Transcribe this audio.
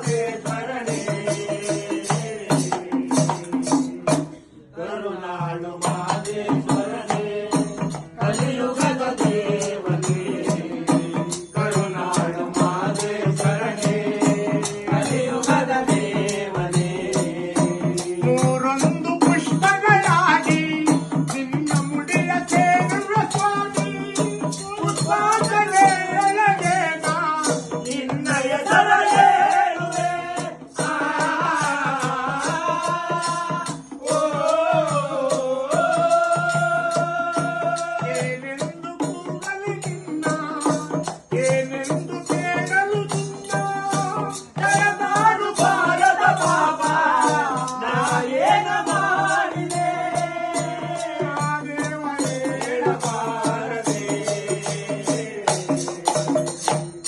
நாதேஸ்வரனே